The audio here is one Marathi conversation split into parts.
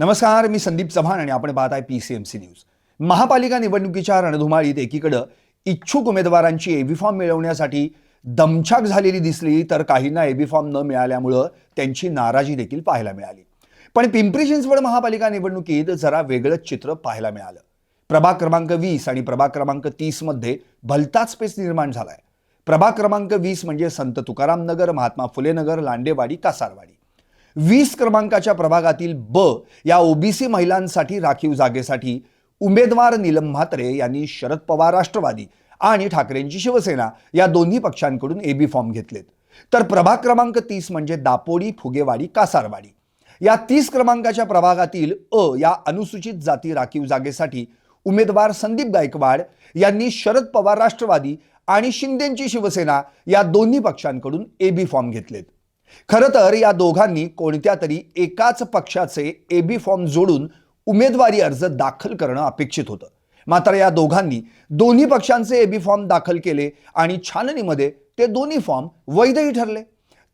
नमस्कार मी संदीप चव्हाण आणि आपण पाहत आहे P C M C news महापालिका निवडणुकीच्या रणधुमाळीत एकीकडं इच्छुक उमेदवारांची एबी फॉर्म मिळवण्यासाठी दमछाक झालेली दिसली तर काहींना एबी फॉर्म न मिळाल्यामुळं त्यांची नाराजी देखील पाहायला मिळाली. पण पिंपरी चिंचवड महापालिका निवडणुकीत जरा वेगळंच चित्र पाहायला मिळालं. प्रभाग क्रमांक वीस आणि प्रभाग क्रमांक तीसमध्ये भलताच पेच निर्माण झालाय. प्रभाग क्रमांक वीस म्हणजे संत तुकाराम नगर महात्मा फुले नगर लांडेवाडी कासारवाडी. वीस क्रमांकाच्या प्रभागातील ब या ओबीसी महिलांसाठी राखीव जागेसाठी उमेदवार नीलम म्हात्रे यांनी शरद पवार राष्ट्रवादी आणि ठाकरेंची शिवसेना या दोन्ही पक्षांकडून एबी फॉर्म घेतलेत. तर प्रभाग क्रमांक तीस म्हणजे दापोडी फुगेवाडी कासारवाडी. या तीस क्रमांकाच्या प्रभागातील अ या अनुसूचित जाती राखीव जागेसाठी उमेदवार संदीप गायकवाड यांनी शरद पवार राष्ट्रवादी आणि शिंदेची शिवसेना या दोन्ही पक्षांकडून एबी फॉर्म घेतलेत. खरं तर या दोघांनी कोणत्या तरी एकाच पक्षाचे एबी फॉर्म जोडून उमेदवारी अर्ज दाखल करणं अपेक्षित होतं. मात्र या दोघांनी दोन्ही पक्षांचे एबी फॉर्म दाखल केले आणि छाननीमध्ये ते दोन्ही फॉर्म वैधही ठरले.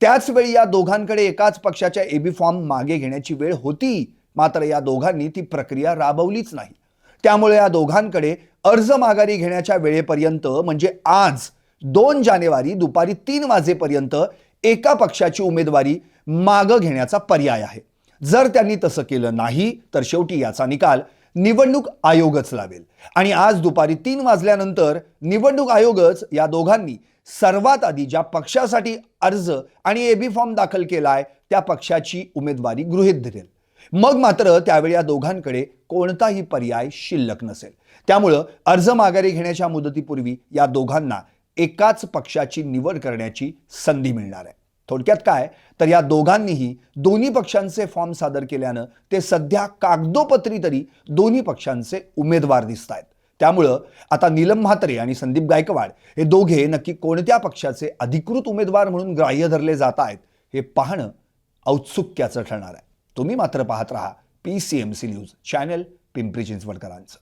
त्याच वेळी या दोघांकडे एकाच पक्षाच्या एबी फॉर्म मागे घेण्याची वेळ होती मात्र या दोघांनी ती प्रक्रिया राबवलीच नाही. त्यामुळे या दोघांकडे अर्ज माघारी घेण्याच्या वेळेपर्यंत म्हणजे आज दोन जानेवारी दुपारी तीन वाजेपर्यंत एका पक्षाची उमेदवारी मागं घेण्याचा पर्याय आहे. जर त्यांनी तसं केलं नाही तर शेवटी याचा निकाल निवडणूक आयोगच लावेल. आणि आज दुपारी तीन वाजल्यानंतर निवडणूक आयोगच या दोघांनी सर्वात आधी ज्या पक्षासाठी अर्ज आणि एबी फॉर्म दाखल केलाय त्या पक्षाची उमेदवारी गृहीत धरेल. मग मात्र त्यावेळी या दोघांकडे कोणताही पर्याय शिल्लक नसेल. त्यामुळं अर्ज माघारी घेण्याच्या मुदतीपूर्वी या दोघांना एकाच पक्षाची निवड करण्याची संधी मिळणार आहे. थोडक्यात काय? तर या दोघांनीही दोन्ही पक्षांचे फॉर्म सादर केल्यानं ते सध्या कागदोपत्री तरी दोन्ही पक्षांचे उमेदवार दिसत आहेत. त्यामुळं आता नीलम म्हात्रे आणि संदीप गायकवाड हे दोघे नक्की कोणत्या पक्षाचे अधिकृत उमेदवार म्हणून ग्राह्य धरले जात आहेत हे पाहणं औत्सुक्याचं ठरणार आहे. तुम्ही मात्र पाहत राहा P C M C news channel Pimpri चिंचवडकरांचं.